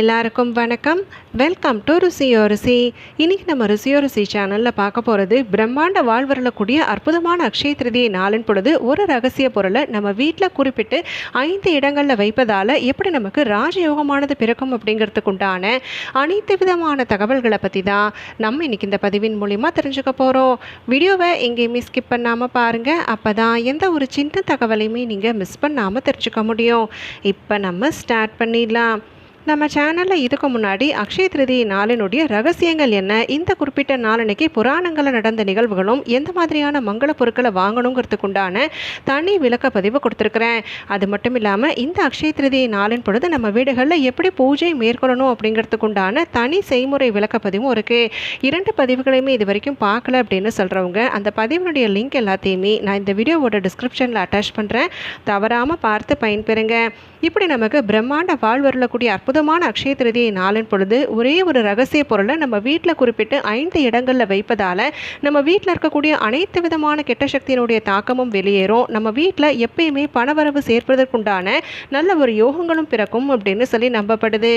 எல்லாருக்கும் வணக்கம். Welcome to ருசியோ ருசி. இன்னைக்கு நம்ம ருசியோ ருசி சேனலில் பார்க்க போகிறது பிரம்மாண்ட வாழ்வரலக்கூடிய அற்புதமான அக்ஷய திருதியை நாளின் பொழுது ஒரு ரகசிய பொருளை நம்ம வீட்டில் குறிப்பிட்டு ஐந்து இடங்களில் வைப்பதால் எப்படி நமக்கு ராஜயோகமானது பிறக்கும் அப்படிங்கிறதுக்கு உண்டான அனைத்து விதமான தகவல்களை பற்றி தான் நம்ம இன்னைக்கு இந்த பதிவின் மூலிமா தெரிஞ்சுக்க போகிறோம் வீடியோவை எங்கேயுமே ஸ்கிப் பண்ணாமல் பாருங்கள் அப்போ தான் எந்த ஒரு சின்ன தகவலையுமே நீங்கள் மிஸ் பண்ணாமல் தெரிஞ்சுக்க முடியும். இப்போ நம்ம ஸ்டார்ட் பண்ணிடலாம். நம்ம சேனலில் இதுக்கு முன்னாடி அக்ஷய திருதி நாளினுடைய ரகசியங்கள் என்ன? இந்த குறிப்பிட்ட நாளன்னைக்கு புராணங்களில் நடந்த நிகழ்வுகளும் எந்த மாதிரியான மங்கள பொருட்களை வாங்கணுங்கிறதுக்கு உண்டான தனி விளக்க பதிவு கொடுத்துருக்குறேன். அது மட்டும் இல்லாமல் இந்த அக்ஷய திருதி நாளின் பொழுது நம்ம வீடுகளில் எப்படி பூஜை மேற்கொள்ளணும் அப்படிங்கிறதுக்கு உண்டான தனி செய்முறை விளக்கப்பதிவும் இருக்குது இரண்டு பதிவுகளையுமே இது வரைக்கும் பார்க்கல அப்படின்னு சொல்கிறவங்க அந்த பதிவினுடைய லிங்க் எல்லாத்தையுமே நான் இந்த வீடியோவோட டிஸ்கிரிப்ஷனில் அட்டாச் பண்ணுறேன் தவறாமல் பார்த்து பயன்பெறுங்க. இப்படி நமக்கு பிரம்மாண்ட வாழ்வருளக்கூடிய அற்புதமான அக்ஷய திருதியை நாளின் பொழுது ஒரே ஒரு ரகசிய பொருளை நம்ம வீட்டில் குறிப்பிட்டு ஐந்து இடங்களில் வைப்பதால் நம்ம வீட்டில் இருக்கக்கூடிய அனைத்து விதமான கெட்ட சக்தியினுடைய தாக்கமும் வெளியேறும். நம்ம வீட்டில் எப்பயுமே பணவரவு சேர்ப்பதற்குண்டான நல்ல ஒரு யோகங்களும் பிறக்கும் அப்படின்னு சொல்லி நம்பப்படுது.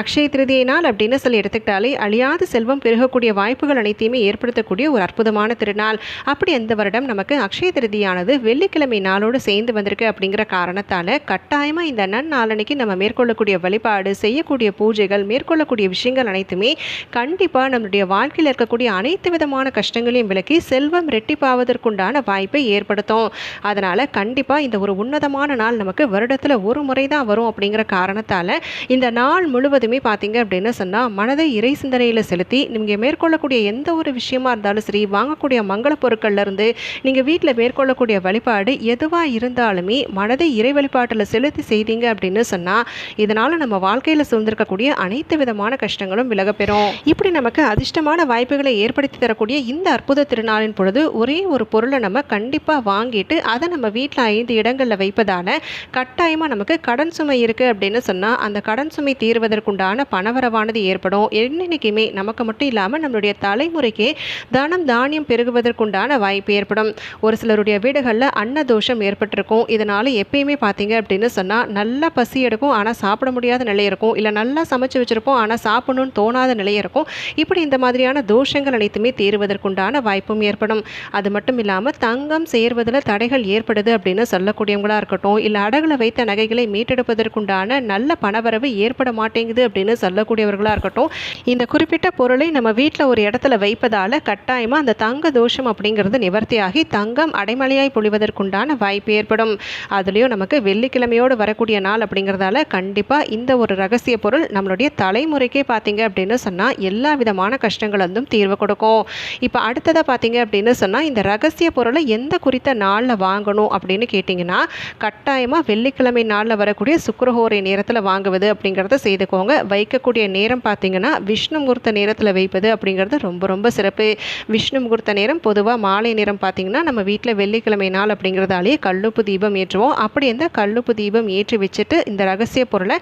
அக்ஷய திருதியை நாள் அப்படின்னு சொல்லி எடுத்துக்கிட்டாலே அழியாத செல்வம் பெருகக்கூடிய வாய்ப்புகள் அனைத்தையுமே ஏற்படுத்தக்கூடிய ஒரு அற்புதமான திருநாள். அப்படி அந்த வருடம் நமக்கு அக்ஷய திருதியானது வெள்ளிக்கிழமை நாளோடு சேர்ந்து வந்திருக்கு அப்படிங்கிற காரணத்தால் கட்டாயமாக இந்த நன்னாளன்னைக்கு நம்ம மேற்கொள்ளக்கூடிய வழிபாடு செய்யக்கூடிய பூஜைகள் மேற்கொள்ளக்கூடிய விஷயங்கள் அனைத்துமே கண்டிப்பாக நம்மளுடைய வாழ்க்கையில் இருக்கக்கூடிய அனைத்து விதமான கஷ்டங்களையும் விலக்கி செல்வம் ரெட்டிப்பாவதற்குண்டான வாய்ப்பை ஏற்படுத்தும். அதனால் கண்டிப்பாக இந்த ஒரு உன்னதமான நாள் நமக்கு வருடத்தில் ஒரு முறை தான் வரும் அப்படிங்கிற காரணத்தால் இந்த நாள் முழுவதுமே பார்த்தீங்க அப்படின்னு சொன்னால் மனதை இறை சிந்தனையில் செலுத்தி நீங்கள் மேற்கொள்ளக்கூடிய எந்த ஒரு விஷயமா இருந்தாலும் சரி வாங்கக்கூடிய மங்கள பொருட்கள்லேருந்து நீங்கள் வீட்டில் மேற்கொள்ளக்கூடிய வழிபாடு எதுவாக இருந்தாலுமே மனதை இறை வழிபாட்டில் செலுத்தி செய்தீங்க அப்படின்னு சொன்னால் இதனால் நம்ம வாழ்க்கையில் சூழ்ந்திருக்கக்கூடிய அனைத்து விதமான கஷ்டங்களும் விலகப்பெறும். இப்படி நமக்கு அதிர்ஷ்டமான வாய்ப்புகளை ஏற்படுத்தி தரக்கூடிய இந்த அற்புத திருநாளின் பொழுது ஒரே ஒரு பொருளை நம்ம கண்டிப்பாக வாங்கிட்டு அதை நம்ம வீட்டில் ஐந்து இடங்களில் வைப்பதால் கட்டாயமாக நமக்கு கடன் சுமை இருக்குது அப்படின்னு சொன்னால் அந்த கடன் சுமை தீர்வதற்குண்டான பணவரவானது ஏற்படும். என்னைக்குமே நமக்கு மட்டும் இல்லாமல் நம்மளுடைய தலைமுறைக்கே தனம் தானியம் பெருகுவதற்குண்டான வாய்ப்பு ஏற்படும். ஒரு சிலருடைய வீடுகளில் அன்னதோஷம் ஏற்பட்டிருக்கும். இதனால் எப்பயுமே பார்த்தீங்க அப்படின்னு சொன்னால் நல்லா பசி எடுக்கும். ஆனால் சாப்பிட முடியாத நிலை இருக்கும். இல்லை நல்லா சமைச்சு வச்சுருப்போம். ஆனால் சாப்பிடணும்னு தோணாத நிலை இருக்கும். இப்படி இந்த மாதிரியான தோஷங்கள் அனைத்துமே தீர்வதற்குண்டான வாய்ப்பும் ஏற்படும். அது மட்டும் இல்லாமல் தங்கம் சேர்வதில் தடைகள் ஏற்படுது அப்படின்னு சொல்லக்கூடியவங்களா இருக்கட்டும் இல்லை அடகுல வைத்த நகைகளை மீட்டெடுப்பதற்குண்டான நல்ல பணவரவு ஏற்பட மாட்டேங்குது அப்படின்னு சொல்லக்கூடியவர்களாக இருக்கட்டும் இந்த குறிப்பிட்ட பொருளை நம்ம வீட்டில் ஒரு இடத்துல வைப்பதால் கட்டாயமாக அந்த தங்க தோஷம் அப்படிங்கிறது நிவர்த்தியாகி தங்கம் அடைமலையாய் பொழிவதற்குண்டான வாய்ப்பு ஏற்படும். அதுலேயும் நமக்கு வெள்ளிக்கிழமையோடு வரக்கூடிய நாள் அப்படிங்கிறதால கண்டிப்பாக இந்த ஒரு ரகசிய பொருள் நம்மளுடைய தலைமுறைக்கே பார்த்தீங்க அப்படின்னு சொன்னால் எல்லா விதமான கஷ்டங்கள் வந்தும் தீர்வு கொடுக்கும். இப்போ அடுத்ததாக பார்த்தீங்க அப்படின்னு சொன்னால் இந்த ரகசிய பொருளை எந்த குறித்த நாளில் வாங்கணும் அப்படின்னு கேட்டிங்கன்னா கட்டாயமாக வெள்ளிக்கிழமை நாளில் வரக்கூடிய சுக்கரஹோரை நேரத்தில் வாங்குவது அப்படிங்கிறத செய்துக்கோங்க. வைக்கக்கூடிய நேரம் பார்த்தீங்கன்னா விஷ்ணு முகூர்த்த நேரத்தில் வைப்பது அப்படிங்கிறது ரொம்ப ரொம்ப சிறப்பு. விஷ்ணு முகூர்த்த நேரம் பொதுவாக மாலை நேரம் பார்த்தீங்கன்னா நம்ம வீட்டில் வெள்ளிக்கிழமை நாள் அப்படிங்கிறதாலேயே கல்லுப்பு தீபம் ஏற்றுவோம். அப்படி இருந்தால் கல்லுப்பு தீபம் ஏற்றி வச்சுட்டு இந்த ரகசிய பொருளை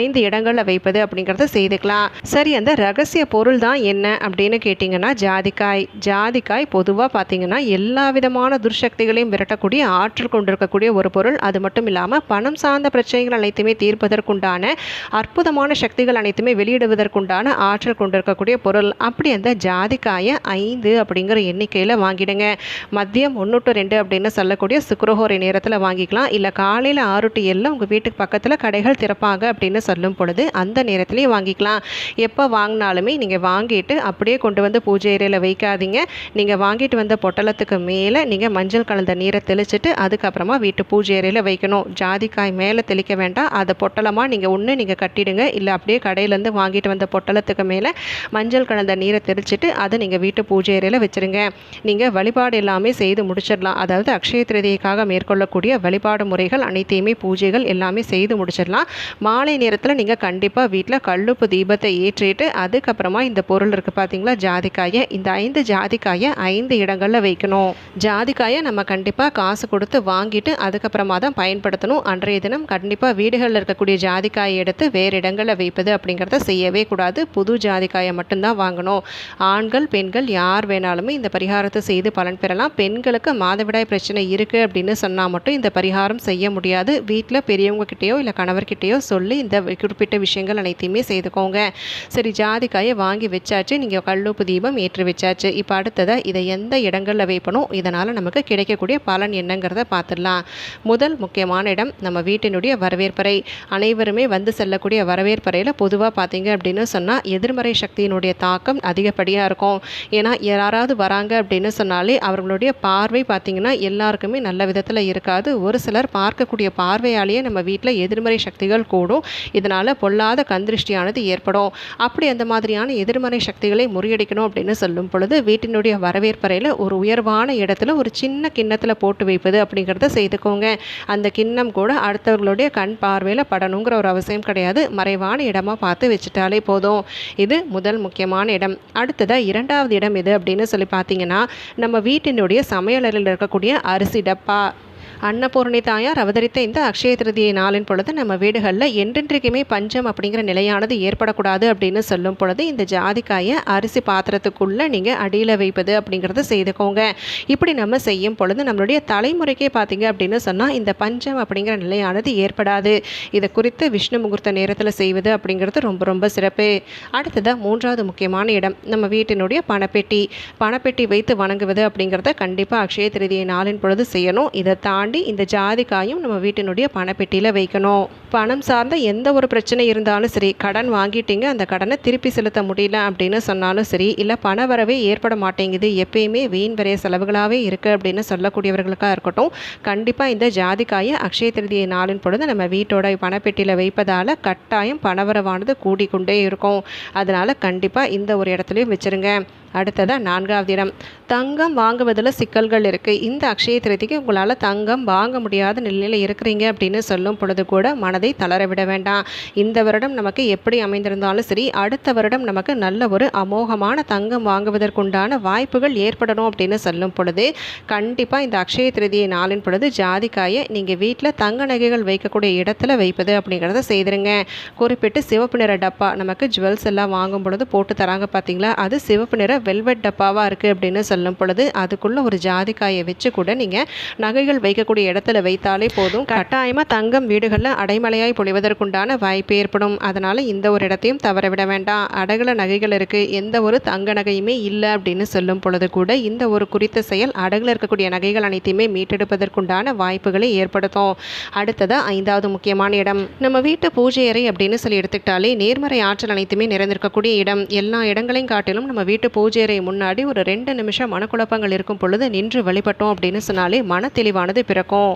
ஐந்து இடங்களில் வைப்பது அப்படிங்கிறத செய்துக்கலாம். சரி அந்த ரகசிய பொருள் தான் என்ன அப்படின்னு கேட்டிங்கன்னா ஜாதிக்காய். ஜாதிக்காய் பொதுவாக பார்த்தீங்கன்னா எல்லா விதமான துர்சக்திகளையும் விரட்டக்கூடிய ஆற்றல் கொண்டிருக்கக்கூடிய ஒரு பொருள். அது மட்டும் இல்லாமல் பணம் சார்ந்த பிரச்சனைகள் அனைத்துமே தீர்ப்பதற்குண்டான அற்புதமான சக்திகள் அனைத்துமே வெளியிடுவதற்குண்டான ஆற்றல் கொண்டிருக்கக்கூடிய பொருள். அப்படி அந்த ஜாதிக்காயை ஐந்து அப்படிங்கிற எண்ணிக்கையில் வாங்கிடுங்க. மதியம் ஒன்று டு ரெண்டு அப்படின்னு சொல்லக்கூடிய சுக்கரஹோரை நேரத்தில் வாங்கிக்கலாம். இல்லை காலையில் ஆறு டு ஏழில் உங்கள் வீட்டுக்கு பக்கத்தில் கடைகள் திறப்பாங்க அப்படின்னு சொல்லும் பொழுது அந்த நேரத்திலையும் வாங்கிக்கலாம். எப்போ வாங்கினாலுமே நீங்கள் வாங்கிட்டு அப்படியே கொண்டு வந்து பூஜை அறையில் வைக்காதீங்க. நீங்கள் வாங்கிட்டு வந்த பொட்டலத்துக்கு மேலே நீங்கள் மஞ்சள் கலந்த நீரை தெளிச்சிட்டு அதுக்கப்புறமா வீட்டு பூஜை அறையில் வைக்கணும். ஜாதிக்காய் மேலே தெளிக்க வேண்டாம். அதை பொட்டலமாக நீங்கள் ஒன்று நீங்கள் கட்டிடுங்க. இல்லை அப்படியே கடையிலேருந்து வாங்கிட்டு வந்த பொட்டலத்துக்கு மேலே மஞ்சள் கலந்த நீரை தெளிச்சுட்டு அதை நீங்கள் வீட்டு பூஜை அறையில் வச்சுருங்க. நீங்கள் வழிபாடு எல்லாமே செய்து முடிச்சிடலாம். அதாவது அக்ஷய திருதியைக்காக மேற்கொள்ளக்கூடிய வழிபாடு முறைகள் அனைத்தையுமே பூஜைகள் எல்லாமே செய்து முடிச்சிடலாம். மாலை நேரத்தில் நீங்கள் நீங்கள் கண்டிப்பாக வீட்டில் கல்லுப்பு தீபத்தை ஏற்றிட்டு அதுக்கப்புறமா இந்த பொருள் இருக்குது பார்த்தீங்களா ஜாதிக்காயை. இந்த ஐந்து ஜாதிக்காயை ஐந்து இடங்களில் வைக்கணும். ஜாதிக்காயை நம்ம கண்டிப்பாக காசு கொடுத்து வாங்கிட்டு அதுக்கப்புறமா தான் பயன்படுத்தணும். அன்றைய தினம் கண்டிப்பாக வீடுகளில் இருக்கக்கூடிய ஜாதிக்காயை எடுத்து வேறு இடங்களில் வைப்பது அப்படிங்கிறத செய்யவே கூடாது. புது ஜாதிக்காயை மட்டும்தான் வாங்கணும். ஆண்கள் பெண்கள் யார் வேணாலுமே இந்த பரிகாரத்தை செய்து பலன் பெறலாம். பெண்களுக்கு மாதவிடாய் பிரச்சனை இருக்குது அப்படின்னு சொன்னால் மட்டும் இந்த பரிகாரம் செய்ய முடியாது. வீட்டில் பெரியவங்க கிட்டேயோ இல்லை கணவர்கிட்டேயோ சொல்லி இந்த குறிப்பிட்ட விஷயங்கள் அனைத்தையுமே செய்துக்கோங்க. சரி ஜாதிக்காயை வாங்கி வச்சாச்சு. நீங்கள் கல்லுப்பு தீபம் ஏற்றி வச்சாச்சு. இப்போ அடுத்ததாக இதை எந்த இடங்களில் வைப்பணும்? இதனால் நமக்கு கிடைக்கக்கூடிய பலன் என்னங்கிறத பார்த்துடலாம். முதல் முக்கியமான இடம் நம்ம வீட்டினுடைய வரவேற்பறை. அனைவருமே வந்து செல்லக்கூடிய வரவேற்பறையில் பொதுவாக பார்த்தீங்க அப்படின்னு சொன்னால் எதிர்மறை சக்தியினுடைய தாக்கம் அதிகப்படியாக இருக்கும். ஏன்னா யாராவது வராங்க அப்படின்னு சொன்னாலே அவர்களுடைய பார்வை பார்த்திங்கன்னா எல்லாருக்குமே நல்ல விதத்தில் இருக்காது. ஒரு சிலர் பார்க்கக்கூடிய பார்வையாலேயே நம்ம வீட்டில் எதிர்மறை சக்திகள் கூடும். இதனால் பொல்லாத கந்திருஷ்டியானது ஏற்படும். அப்படி அந்த மாதிரியான எதிர்மறை சக்திகளை முறியடிக்கணும் அப்படின்னு சொல்லும் பொழுது வீட்டினுடைய வரவேற்பறையில் ஒரு உயர்வான இடத்துல ஒரு சின்ன கிண்ணத்தில் போட்டு வைப்பது அப்படிங்கிறத செய்துக்கோங்க. அந்த கிண்ணம் கூட அடுத்தவர்களுடைய கண் பார்வையில் படணுங்கிற ஒரு அவசியம் கிடையாது. மறைவான இடமா பார்த்து வச்சுட்டாலே போதும். இது முதல் முக்கியமான இடம். அடுத்ததாக இரண்டாவது இடம் எது அப்படின்னு சொல்லி பார்த்தீங்கன்னா நம்ம வீட்டினுடைய சமையலறையில் இருக்கக்கூடிய அரிசி டப்பா. அன்னபூர்ணி தாயார் அவதரித்த இந்த அக்ஷய திருதியை நாளின் பொழுது நம்ம வீடுகளில் என்றென்றைக்குமே பஞ்சம் அப்படிங்கிற நிலையானது ஏற்படக்கூடாது அப்படின்னு சொல்லும் பொழுது இந்த ஜாதிக்காயை அரிசி பாத்திரத்துக்குள்ளே நீங்கள் அடியில் வைப்பது அப்படிங்கிறத செய்துக்கோங்க. இப்படி நம்ம செய்யும் பொழுது நம்மளுடைய தலைமுறைக்கே பார்த்தீங்க அப்படின்னு சொன்னால் இந்த பஞ்சம் அப்படிங்கிற நிலையானது ஏற்படாது. இதை குறித்து விஷ்ணு முகூர்த்த நேரத்தில் செய்வது அப்படிங்கிறது ரொம்ப ரொம்ப சிறப்பு. அடுத்ததாக மூன்றாவது முக்கியமான இடம் நம்ம வீட்டினுடைய பணப்பெட்டி. பணப்பெட்டி வைத்து வணங்குவது அப்படிங்கிறத கண்டிப்பாக அக்ஷய திருதியை நாளின் பொழுது செய்யணும். இதை தாண்டி இந்த ஜாதிக்காயும் நம்ம வீட்டினுடைய பணப்பெட்டியில் வைக்கணும். பணம் சார்ந்த எந்த ஒரு பிரச்சனை இருந்தாலும் சரி கடன் வாங்கிட்டீங்க அந்த கடனை திருப்பி செலுத்த முடியல அப்படின்னு சொன்னாலும் சரி இல்லை பண வரவே ஏற்பட மாட்டேங்குது எப்பயுமே வீண் வரைய செலவுகளாகவே இருக்குது அப்படின்னு சொல்லக்கூடியவர்களுக்காக இருக்கட்டும் கண்டிப்பாக இந்த ஜாதிக்காயை அக்ஷய திருதியை நாளின் பொழுது நம்ம வீட்டோட பணப்பெட்டியில் வைப்பதால் கட்டாயம் பணவரவானது கூடிக்கொண்டே இருக்கும். அதனால் கண்டிப்பாக இந்த ஒரு இடத்துலையும் வச்சுருங்க. அடுத்ததாக நான்காவது இடம். தங்கம் வாங்குவதில் சிக்கல்கள் இருக்குது இந்த அக்ஷய திருதிக்கு உங்களால் தங்கம் வாங்க முடியாத நிலையில் இருக்கிறீங்க அப்படின்னு சொல்லும் பொழுது கூட மனதை தளர விட வேண்டாம். இந்த வருடம் நமக்கு எப்படி அமைந்திருந்தாலும் சரி அடுத்த வருடம் நமக்கு நல்ல ஒரு அமோகமான தங்கம் வாங்குவதற்குண்டான வாய்ப்புகள் ஏற்படணும் அப்படின்னு சொல்லும் பொழுது கண்டிப்பாக இந்த அக்ஷய திருதியை நாளின் பொழுது ஜாதிக்காயை நீங்கள் வீட்டில் தங்க நகைகள் வைக்கக்கூடிய இடத்துல வைப்பது அப்படிங்கிறத செய்திருங்க. குறிப்பிட்டு சிவப்பு நிற டப்பா நமக்கு ஜுவல்ஸ் எல்லாம் வாங்கும் பொழுது போட்டு தராங்க பார்த்தீங்களா அது சிவப்பு நிற வெல்வெட் டப்பாவாக இருக்குது அப்படின்னு சொல்லும் பொழுது அதுக்குள்ளே ஒரு ஜாதிக்காயை வச்சு கூட நீங்கள் நகைகள் வைக்கக்கூடிய இடத்துல வைத்தாலே போதும். கட்டாயமாக தங்கம் வீடுகளில் அடைமலையாய் பொழிவதற்குண்டான வாய்ப்பு ஏற்படும். அதனால் இந்த ஒரு இடத்தையும் தவற விட வேண்டாம். அடகுல நகைகள் இருக்குது எந்த ஒரு தங்க நகையுமே இல்லை அப்படின்னு சொல்லும் பொழுது கூட இந்த ஒரு குறித்த செயல் அடகுல இருக்கக்கூடிய நகைகள் அனைத்தையுமே மீட்டெடுப்பதற்குண்டான வாய்ப்புகளை ஏற்படுத்தும். அடுத்தது ஐந்தாவது முக்கியமான இடம். நம்ம வீட்டு பூஜை அறை அப்படின்னு சொல்லி எடுத்துக்கிட்டாலே நேர்மறை ஆற்றல் அனைத்துமே நிறைந்திருக்கக்கூடிய இடம். எல்லா இடங்களையும் காட்டிலும் நம்ம வீட்டு பூஜை அறை முன்னாடி ஒரு ரெண்டு நிமிஷம் மனக்குழப்பங்கள் இருக்கும் பொழுது நின்று வழிபட்டோம் அப்படின்னு சொன்னாலே மன தெளிவானது பிறக்கும்.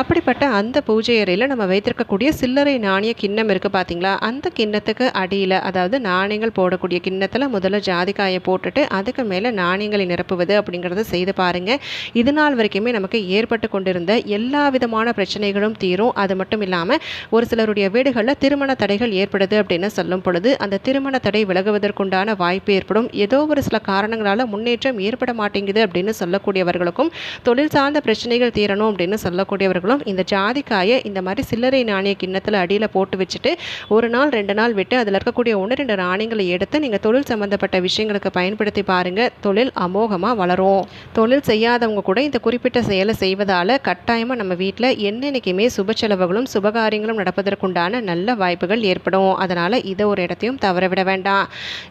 அப்படிப்பட்ட அந்த பூஜை அறையில் நம்ம வைத்திருக்கக்கூடிய சில்லறை நாணய கிண்ணம் இருக்குது பார்த்தீங்களா அந்த கிண்ணத்துக்கு அடியில் அதாவது நாணயங்கள் போடக்கூடிய கிண்ணத்தில் முதல்ல ஜாதிக்காயை போட்டுட்டு அதுக்கு மேலே நாணயங்களை நிரப்புவது அப்படிங்கிறத செய்து பாருங்கள் இது நாள் வரைக்குமே நமக்கு ஏற்பட்டு கொண்டிருந்த எல்லா விதமான பிரச்சனைகளும் தீரும். அது மட்டும் இல்லாமல் ஒரு சிலருடைய வீடுகளில் திருமண தடைகள் ஏற்படுது அப்படின்னு சொல்லும் பொழுது அந்த திருமண தடை விலகுவதற்குண்டான வாய்ப்பு ஏற்படும். ஏதோ ஒரு சில காரணங்களால் முன்னேற்றம் ஏற்பட மாட்டேங்குது அப்படின்னு சொல்லக்கூடியவர்களுக்கும் தொழில் சார்ந்த பிரச்சனைகள் தீரணும் அப்படின்னு சொல்லக்கூடியவர்களும் இந்த ஜாதிக்காயை இந்த மாதிரி சில்லறை நாணய கிண்ணத்தில் அடியில் போட்டு வச்சுட்டு ஒரு நாள் ரெண்டு நாள் விட்டு அதில் இருக்கக்கூடிய ஒன்று ரெண்டு நாணயங்களை எடுத்து நீங்கள் தொழில் சம்மந்தப்பட்ட விஷயங்களுக்கு பயன்படுத்தி பாருங்கள் தொழில் அமோகமாக வளரும். தொழில் செய்யாதவங்க கூட இந்த குறிப்பிட்ட செயலை செய்வதால் கட்டாயமாக நம்ம வீட்டில் என்னென்னைக்குமே சுப செலவுகளும் சுபகாரியங்களும் நடப்பதற்குண்டான நல்ல வாய்ப்புகள் ஏற்படும். அதனால் இதை ஒரு இடத்தையும் தவற விட வேண்டாம்.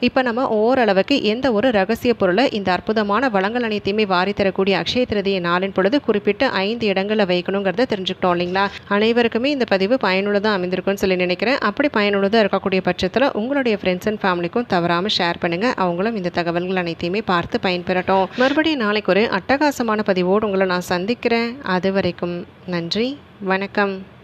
இப்போ நம்ம ஓரளவுக்கு எந்த ஒரு ரகசிய பொருளை இந்த அற்புதமான வளங்கள் அனைத்தையுமே வாரி தரக்கூடிய அக்ஷய திருதிய நாளின் பொழுது குறிப்பிட்டு ஐந்து இடங்களில் வைக்கணுங்கிறத தெரிஞ்சுக்கிட்டோம் இல்லைங்களா? அனைவருக்குமே இந்த பதிவு பயனுள்ளதாக அமைந்திருக்கும்னு சொல்லி நினைக்கிறேன். அப்படி பயனுள்ளதாக இருக்கக்கூடிய பட்சத்தில் உங்களுடைய ஃப்ரெண்ட்ஸ் அண்ட் ஃபேமிலிக்கும் தவறாமல் ஷேர் பண்ணுங்கள் அவங்களும் இந்த தகவல்கள் அனைத்தையுமே பார்த்து பயன்பெறட்டும். மறுபடியும் நாளைக்கு ஒரு அட்டகாசமான பதிவோடு உங்களை நான் சந்திக்கிறேன். அது வரைக்கும் நன்றி. வணக்கம்.